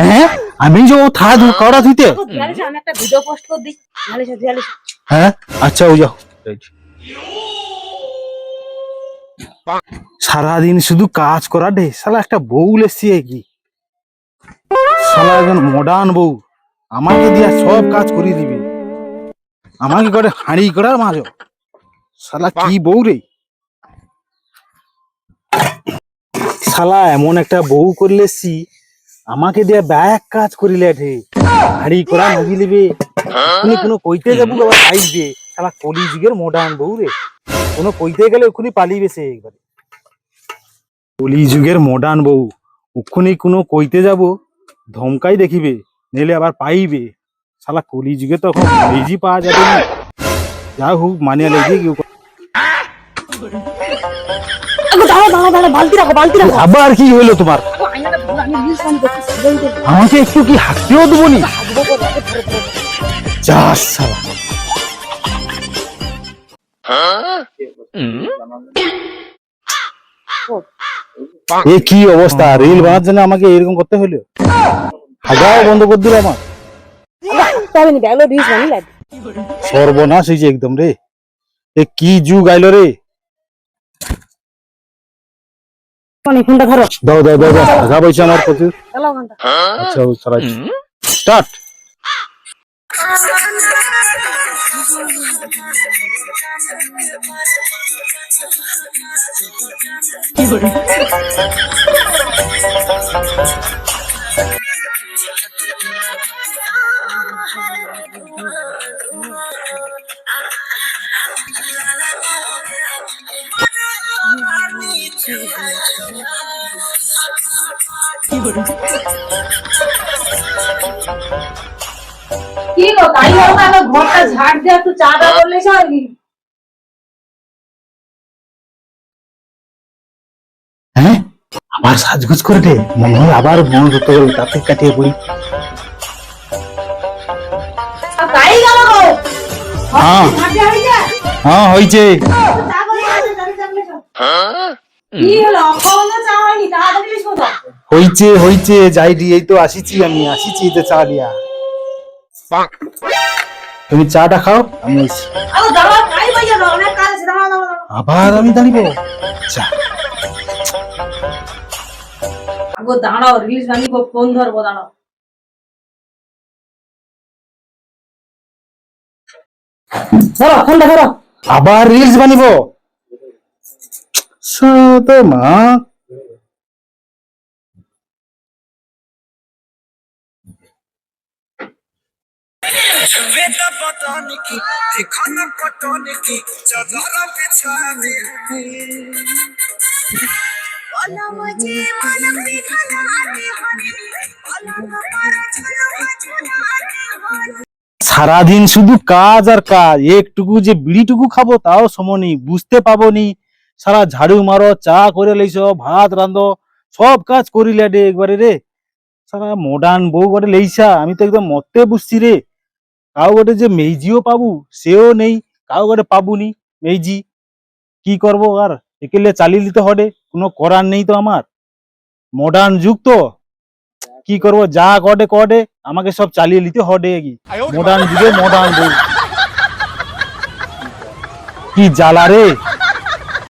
হ্যাঁ? আমি যে ও থা ধু কড়া ধুইতে? আমি একটা ভিডিও পোস্ট করে দিই। ধুয়ালে ধুয়ালে হ্যাঁ? আচ্ছা ও যাও। সারাদিন শুধু কাজ করা ডে শালা একটা বউ লেসি কি? শালা একজন মডার্ন বউ। আমাকে দিয়া সব কাজ করিয়ে দিবে। আমাকে করে হাঁড়ি করার মাঝো। শালা কি বউ রে? শালা, এমন একটা বউ করলেছি আমাকে দিয়া ব্যাগ কাজ করিলে ঠে হাঁড়ি করা নদী লিবে তুমি কোনো কইতে যাব আবার আইবে শালা কলি যুগের মডার্ন বউ রে। কোনো কইতে গেলে ওখানে পালিবে সে একবারে। কলি যুগের মডার্ন বউ, ওখানে কোনো কইতে যাব, ধমকাই দেখিবে, নেলে আবার পাইবে। শালা কলি যুগে তো এখন লেজি পাওয়া যাবে যা হোক, মানিয়া লেগে বালতি রাখো বালতি রাখো। আবার কি হইল তোমার? আমাকে একটু কি হাঁটতেও দেবো নি? এ কি অবস্থা? রিল বানার জন্য আমাকে এরকম করতে হলো? হাজার বন্ধ করে দিল আমার সর্বনাশ হয়েছে একদম রে। এ কি যুগ আইলো রে মানে ফোনটা ধরো। দাও দাও দাও দাও। টাকা পয়সা আমার কাছে আচ্ছা সারা স্টার্ট। কি গো তাই হোক ঘরটা ঝাড় দিয়ে একটু চা দা করলে সবই হ্যাঁ? আবার সাজগুজ করে দে মনে হয় আবার মন ধরতে গেল তাতে কাটিয়ে পড়ি তাই গেল গো। হ্যাঁ। ঝাড় দেওয়া হ্যাঁ হইছে হইছে যাই এই তো আসিছি আমি আসিছি তো চা দিয়া। তুমি চাটা খাও আমি। আবার আমি দাঁড়িব চা দাঁড়াও রিলস বানি ফোন ধরবো দাঁড়াও। ধরো ফোনটা ধরো। আবার রিলস বানিব। சதமா সারাদিন শুধু কাজ আর কাজ একটুকু যে বিড়িটুকু খাব তাও সমনি বুঝতে পাবো নি। সারা ঝাড়ু মারো, চা করে লইছ, ভাত রান্ধো, সব কাজ করিলে রে একবারে রে। সারা মডার্ন বউ করে লইছা আমি তো একদম মতে বুঝছি রে। কাউ গোটে যে মেইজিও পাবু, সেও নেই, কাউ গোটে পাবুনি মেইজি। কি করব আর, একেলে চালিয়ে নিতে হবে, কোনো করার নেই তো আমার। মডার্ন যুগ তো। কি করব, যা কটে কটে আমাকে সব চালিয়ে নিতে হবে কি মডার্ন যুগে মডার্ন বউ। কি জ্বালা রে।